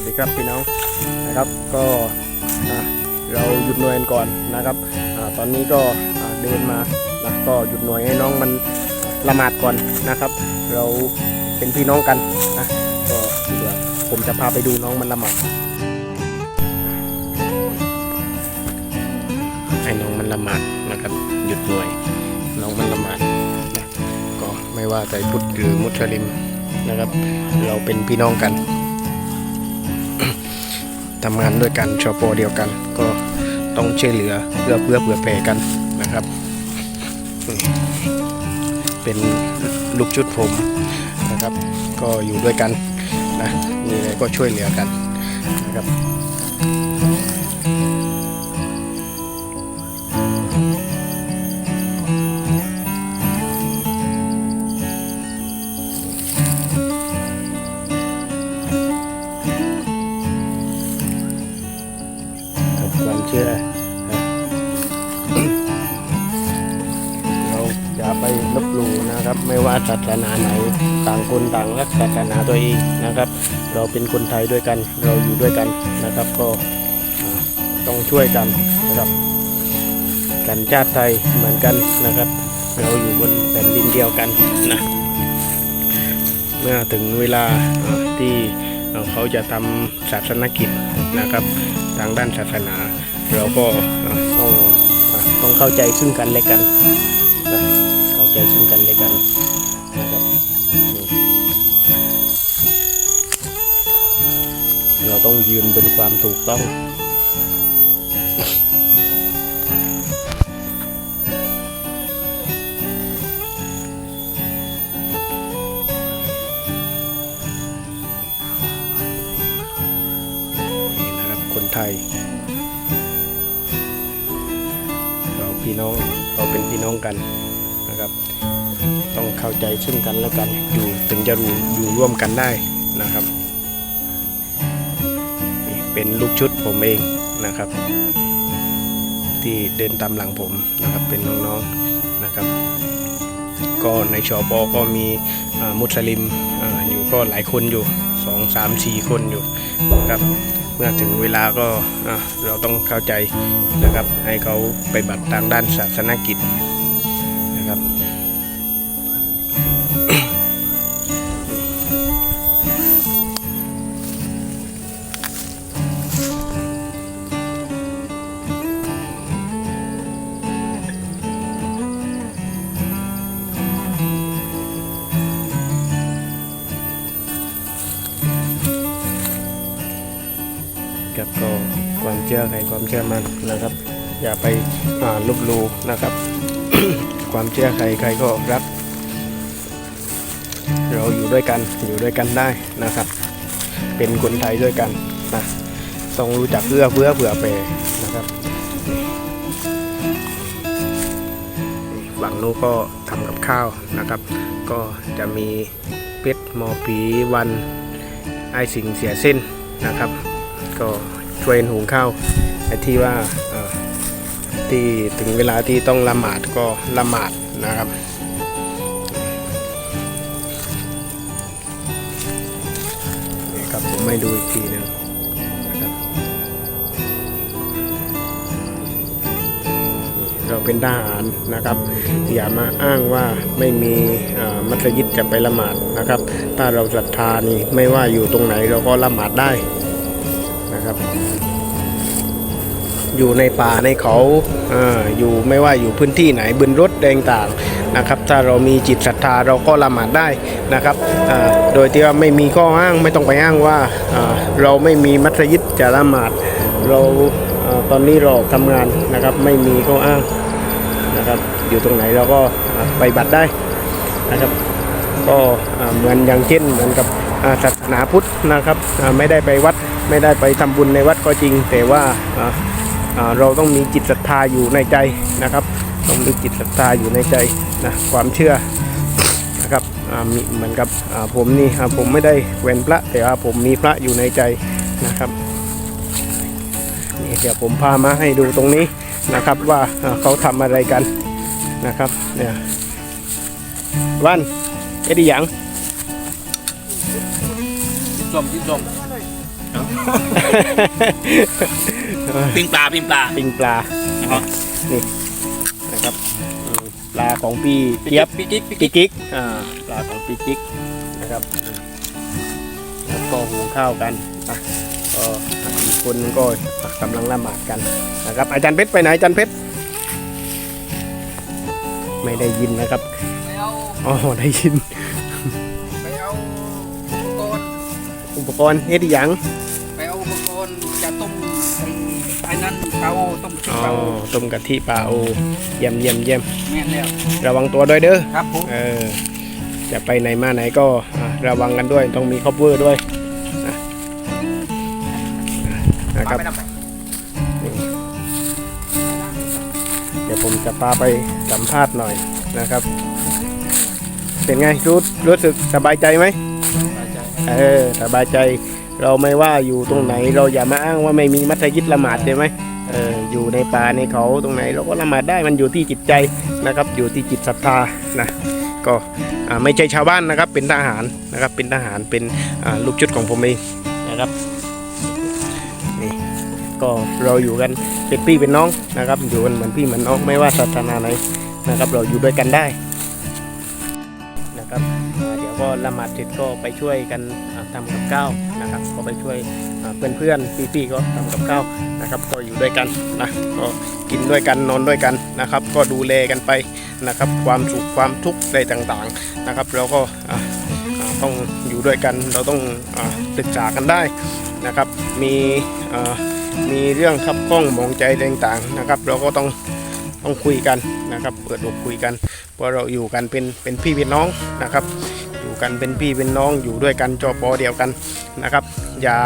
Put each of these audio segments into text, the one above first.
วัสดีครับพี่น้องนะครับก็อะเราหยุดหน่วยก่อนนะครับอตอนนี้ก็เดินมานะก็หยุดหน่วยให้น้องมันละหมาดก่อนนะครับ เราเป็นพี่น้องกันนะก็เดี๋ยวผมจะพาไปดูน้องมันละหมาดให้น้องมันละหมาดนะครับ หยุดหน่วย น้องมันละหมาดนะก็ไม่ว่าใจพุทธหรือมุสลิมนะครับ เราเป็นพี่น้องกัน ทำงานด้วยกันชอปอเดียวกัน ก็ต้องช่วยเหลือเพื่อเพื่อเผื่อแผ่กันนะครับ เป็นลูกชุดผมนะครับ ก็อยู่ด้วยกันนะมีอะไรก็ช่วยเหลือกันนะครับกับ ไปลบหลู่นะครับ ไม่ว่าศาสนาไหนต่างคนต่างรักศาสนาตัวเองนะครับ เราเป็นคนไทยด้วยกันเราอยู่ด้วยกันนะครับ ก็ต้องช่วยกันนะครับกันชาติไทยเหมือนกันนะครับ เราอยู่บนแผ่นดินเดียวกันนะเมื่อถึงเวลาที่เขาจะทำศาสนกิจนะครับ ทางด้านศาสนา เราก็ต้องต้องเข้าใจซึ่งกันและกัน ใจซึ่งกันและกันนะครับเราต้องยืนบนความถูกต้องนไทย เราพี่น้อง เราเป็นพี่น้องกัน ต้องเข้าใจซึ่งกันและกันอยู่ถึงจะรู้อยู่ร่วมกันได้นะครับ เป็นลูกชุดผมเองนะครับ ที่เดินตามหลังผมนะครับเป็นน้องๆนะครับ ก็ในชอปอก็มีมุสลิมออยู่ก็หลายคนอยู่สองสามสี่คนอยู่นะครับเมื่อถึงเวลาก็เราต้องเข้าใจนะครับให้เขาไปบัตรทางด้านศาสนกิจ ครับก็ความเชื่อใครความเชื่อมันนะครับ อย่าไปาลบหลู่นะครับ ความเชื่อใครใครก็รัก เราอยู่ด้วยกันอยู่ด้วยกันได้นะครับ เป็นคนไทยด้วยกันนะต้องรู้จักเอื้อเฟื้อเผื่อแผ่นะครับฝั่งนู้นก็ทำกับข้าวนะครับ ก็จะมีเป็ดหมอผีวันไอสิงเสียเส้นนะครับ ก็ช่วยหุงข้าวไอ้ที่ว่าที่ถึงเวลาที่ต้องละหมาดก็ละหมาดนะครับนี่ครับผมไม่ดูอีกทีหนึงนะครับเราเป็นทหารนะครับ อย่ามาอ้างว่าไม่มีมัสยิดจะไปละหมาดนะครับ ถ้าเราศรัทธานี่ไม่ว่าอยู่ตรงไหนเราก็ละหมาดได้ นะครับ อยู่ในป่าในเขาออยู่ไม่ว่าอยู่พื้นที่ไหนบนรถแดงต่างนะครับ ถ้าเรามีจิตศรัทธาเราก็ละหมาดได้นะครับ โดยที่ว่าไม่มีข้ออ้างไม่ต้องไปอ้างว่าเราไม่มีมัสยิดจะละหมาดเราอตอนนี้เราทำงานนะครับ ไม่มีข้ออ้างนะครับ อยู่ตรงไหนเราก็ไปบัตรได้นะครับ ก็เหมือนอย่างเช่นเหมือนกับ ศาสนาพุทธนะครับไม่ได้ไปวัดไม่ได้ไปทำบุญในวัดก็จริง แต่ว่าเราต้องมีจิตศรัทธาอยู่ในใจนะครับ ต้องมีจิตศรัทธาอยู่ในใจนะความเชื่อนะครับมีเหมือนกับผมนี่ผมไม่ได้เว้นพระ แต่ว่าผมมีพระอยู่ในใจนะครับนี่เดี๋ยวผมพามาให้ดูตรงนี้นะครับว่าเขาทำอะไรกันนะครับเนี่ยวันเอ็ดยัง ส้มที่ส้มปิ้งปลาปิ้งปลาปิงปลานะครับนี่นะครับอืมปลาของพี่เจี๊ยบปิ๊กกิ๊กปิ๊กปีกิ๊กกิ๊กอ่าปลาของปีกิ๊กนะครับอืมแล้วก็หุงข้าวกันอะก็อีกคนนึงก็กำลังละหมาดกันนะครับ อาจารย์เพชรไปไหนอาจารย์เพชรไม่ได้ยินนะครับไปเอาอ๋อได้ยิน อุปกรณ์เฮ็ดอีหยังไปเอาอุปกรณ์จะต้มไอ้ไอ้นั่นเตาต้มชุบอ๋อเตาต้มกะทิปลาโอเยี่ยมเยี่ยมเยี่ยมแม่นแล้วระวังตัวด้วยเด้อครับผมเออจะไปไหนมาไหนก็อะระวังกันด้วยต้องมีคอปเวอร์ด้วยนะนะครับไปนำไปเดี๋ยวผมจะพาไปสัมภาษณ์หน่อยนะครับ เป็นไงรู้รู้สึกสบายใจไหม เออสบายใจเราไม่ว่าอยู่ตรงไหนเราอย่ามาอ้างว่าไม่มีมัธยิดละหมาดใช่ไหมเอออยู่ในป่าในเขาตรงไหนเราก็ละหมาดได้มันอยู่ที่จิตใจนะครับ อยู่ที่จิตศรัทธานะก็อาไม่ใช่ชาวบ้านนะครับ เป็นทหารนะครับ เป็นทหารเป็นอาลูกชุดของผมเองนะครับนี่ก็เราอยู่กันเป็นพี่เป็นน้องนะครับ อยู่กันเหมือนพี่เหมือนน้องไม่ว่าศาสนาไหนนะครับ เราอยู่ด้วยกันได้ นะครับเดี๋ยวก็ละหมาดเสร็จก็ไปช่วยกันอ่าทำกับข้าวนะครับก็ไปช่วยเพื่อนเพื่อนๆพี่ๆก็ทำกับข้าวนะครับก็อยู่ด้วยกันนะก็กินด้วยกันนอนด้วยกันนะครับ ก็ดูแลกันไปนะครับ ความสุขความทุกข์ใดต่างๆนะครับเราก็ต้องอยู่ด้วยกันเราต้องศึกษากันได้นะครับ มีมีเรื่องขับข้องมองใจต่างๆนะครับ เราก็ต้อง ต้องคุยกันนะครับ เปิดอกคุยกัน เพราะเราอยู่กันเป็นเป็นพี่เป็นน้องนะครับ อยู่กันเป็นพี่เป็นน้องอยู่ด้วยกันจอปอเดียวกันนะครับ อย่า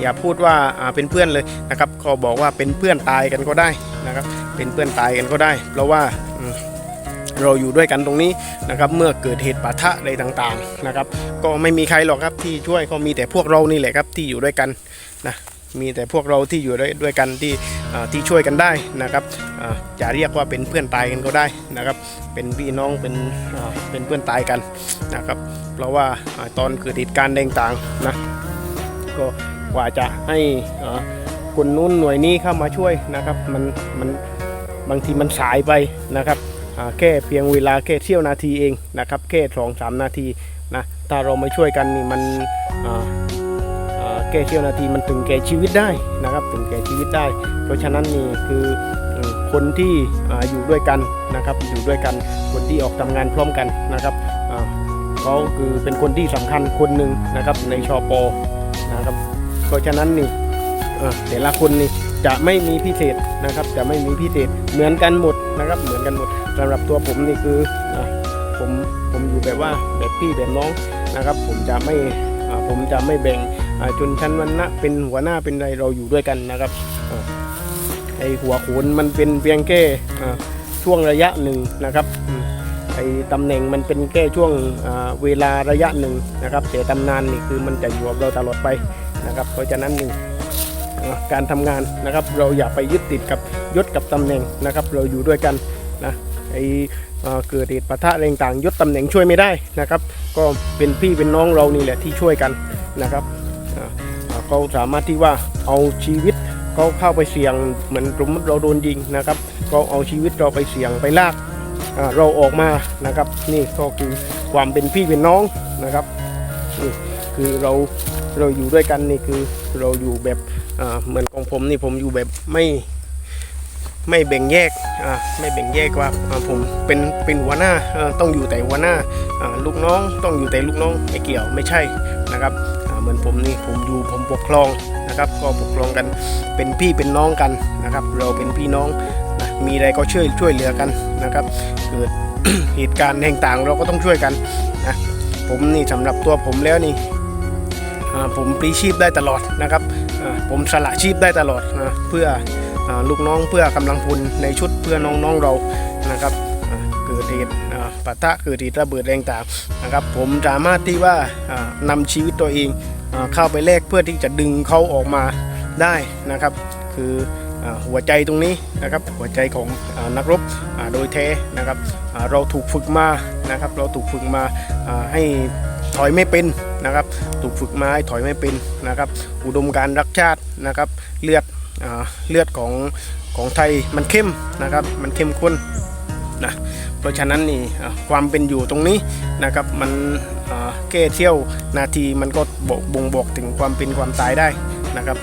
อย่าพูดว่าอ่าเป็นเพื่อนเลยนะครับก็บอกว่าเป็นเพื่อนตายกันก็ได้นะครับ เป็นเพื่อนตายกันก็ได้ เพราะว่าเราอยู่ด้วยกันตรงนี้นะครับ เมื่อเกิดเหตุปะทะอะไรต่างๆนะครับ ก็ไม่มีใครหรอกครับที่ช่วยก็มีแต่พวกเรานี่แหละครับที่อยู่ด้วยกันนะมีแต่พวกเราที่อยู่ด้วยด้วยกันที่ ที่ช่วยกันได้นะครับจะเรียกว่าเป็นเพื่อนตายกันก็ได้นะครับ เป็นพี่น้องเป็นเป็นเพื่อนตายกันนะครับ เพราะว่าตอนเกิดเหตุการณ์ต่างๆนะก็กว่าจะให้คนนู้นหน่วยนี้เข้ามาช่วยนะครับมันมันบางทีมันสายไปนะครับแค่เพียงเวลาแค่เที่ยวนาทีเองนะครับแค่สองสามนาทีนะถ้าเราไม่ช่วยกันนี่มันอ่า แก้เชี่ยวนาทีมันถึงแก่ชีวิตได้นะครับ ถึงแก่ชีวิตได้ เพราะฉะนั้นนี่คือคนที่ออยู่ด้วยกันนะครับอยู่ด้วยกันคนที่ออกทำงานพร้อมกันนะครับเขาคือเป็นคนที่สำคัญคนหนึ่งนะครับในชอปอนะครับเพราะฉะนั้นนี่แต่ละคนนี่จะไม่มีพิเศษนะครับจะไม่มีพิเศษเหมือนกันหมดนะครับเหมือนกันหมดสำหรับตัวผมนี่คืออผมผมอยู่แบบว่าแบบพี่แบบน้องนะครับ ผมจะไม่ผมจะไม่แบ่ง ชนชั้นวรรณะเป็นหัวหน้าเป็นอะไรเราอยู่ด้วยกันนะครับไอหัวโขนมันเป็นเพียงแค่ช่วงระยะหนึ่งนะครับไอตำแหน่งมันเป็นแค่ช่วงเวลาระยะหนึ่งนะครับแต่ตำนานนี่คือมันจะอยู่กับเราตลอดไปนะครับ เพราะฉะนั้นนี่การทำงานนะครับเราอย่าไปยึดติดกับยศกับตำแหน่งนะครับ เราอยู่ด้วยกันนะไอเกิดเหตุปะทะอะไรต่างยศตำแหน่งช่วยไม่ได้นะครับ ก็เป็นพี่เป็นน้องเรานี่แหละที่ช่วยกันนะครับ เขาสามารถที่ว่าเอาชีวิตเขาเข้าไปเสี่ยงเหมือนสมมติเราโดนยิงนะครับก็เอาชีวิตเราไปเสี่ยงไปลากเราออกมานะครับ นี่ก็คือความเป็นพี่เป็นน้องนะครับนี่คือเราเราอยู่ด้วยกันนี่คือเราอยู่แบบเหมือนของผมนี่ผมอยู่แบบไม่ไม่แบ่งแยกไม่แบ่งแยกว่าผมเป็นเป็นหัวหน้าต้องอยู่แต่หัวหน้าลูกน้องต้องอยู่แต่ลูกน้องไม่เกี่ยวไม่ใช่นะครับ เหมือนผมนี่ผมอยู่ผมปกครองนะครับ ก็ปกครองกันเป็นพี่เป็นน้องกันนะครับ เราเป็นพี่น้องนะมีอะไรก็ช่วยช่วยเหลือกันนะครับเกิดเหตุการณ์ต่างๆ เราก็ต้องช่วยกันนะผมนี่สำหรับตัวผมแล้วนี่ผมปลีชีพได้ตลอดนะครับผมสละชีพได้ตลอดนะเพื่อลูกน้องเพื่อกำลังพลในชุดเพื่อน้องๆเรานะครับเกิดเหตุปะทะเกิดเหตุระเบิดแรงต่างนะครับ ผมสามารถที่ว่าอ่านำชีวิตตัวเอง เข้าไปแลกเพื่อที่จะดึงเขาออกมาได้นะครับ คือหัวใจตรงนี้นะครับหัวใจของอนักรบโดยแท้นะครับเราถูกฝึกมานะครับ เราถูกฝึกมาให้ถอยไม่เป็นนะครับถูกฝึกมาให้ถอยไม่เป็นนะครับ อุดมการรักชาตินะครับ เลือดอเลือดของของไทยมันเข้มนะครับ มันเข้มข้นนะ เพราะฉะนั้นนี่ความเป็นอยู่ตรงนี้นะครับมันแก้เที่ยวนาทีมันก็บอกบ่งบอกถึงความเป็นความตายได้นะครับ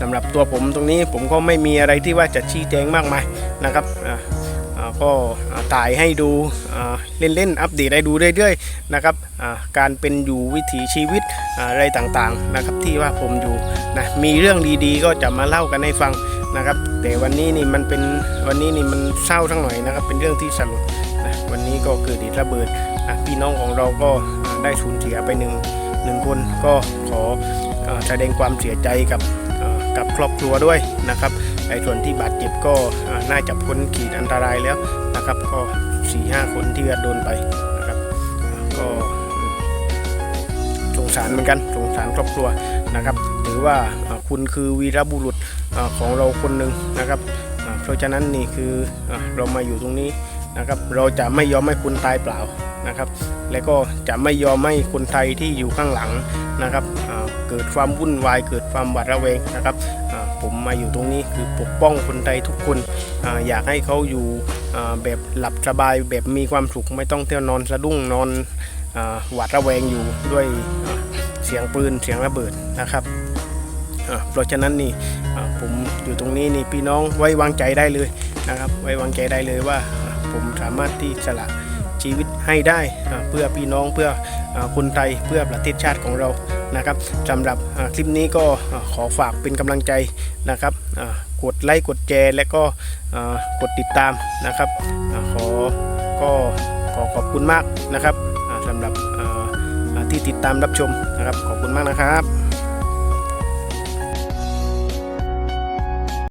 สำหรับตัวผมตรงนี้ผมก็ไม่มีอะไรที่ว่าจะชี้แจงมากมายนะครับก็อ่าถ่ายให้ดูเล่นๆ อัปเดตให้ดูเรื่อยๆนะครับการเป็นอยู่วิถีชีวิตอะไรต่างๆนะครับที่ว่าผมอยู่นะมีเรื่องดีๆ ก็จะมาเล่ากันให้ฟัง นะครับ แต่วันนี้นี่มันเป็นวันนี้นี่มันเศร้าทั้งหน่อยนะครับ เป็นเรื่องที่สลดนะวันนี้ก็เกิดเหตุระเบิดอะพี่น้องของเราก็ได้สูญเสียไปหนึ่งหนึ่งคนก็ขอแสดงความเสียใจกับกับครอบครัวด้วยนะครับไอ้ส่วนที่บาดเจ็บก็น่าจะพ้นขีดอันตรายแล้วนะครับ ก็4ี่ห้าคนที่โดนไปนะครับ ก็สงสารเหมือนกันสงสารครอบครัวนะครับ ถือว่าคุณคือวีรบุรุษ ของเราคนหนึ่งนะครับเพราะฉะนั้นนี่คืออเรามาอยู่ตรงนี้นะครับเราจะไม่ยอมให้คุณตายเปล่านะครับ และก็จะไม่ยอมให้คนไทยที่อยู่ข้างหลังนะครับเกิดความวุ่นวายเกิดความหวาดระแวงนะครับผมมาอยู่ตรงนี้คือปกป้องคนไทยทุกคนออยากให้เขาอยู่แบบหลับสบายแบบมีความสุขไม่ต้องเที่ยวนอนสะดุ้งนอนอหวาดระแวงอยู่ด้วยเสียงปืนเสียงระเบิดนะครับ เพราะฉะนั้นนี่ผมอยู่ตรงนี้นี่พี่น้องไว้วางใจได้เลยนะครับ ไว้วางใจได้เลยว่าผมสามารถที่สละชีวิตให้ได้เพื่อพี่น้องเพื่อคนไทยเพื่อประเทศชาติของเรานะครับสำหรับคลิปนี้ก็ขอฝากเป็นกำลังใจนะครับกดไลค์กดแชร์และก็กดติดตามนะครับขอก็ขอขอบคุณมากนะครับสำหรับที่ติดตามรับชมนะครับขอบคุณมากนะครับ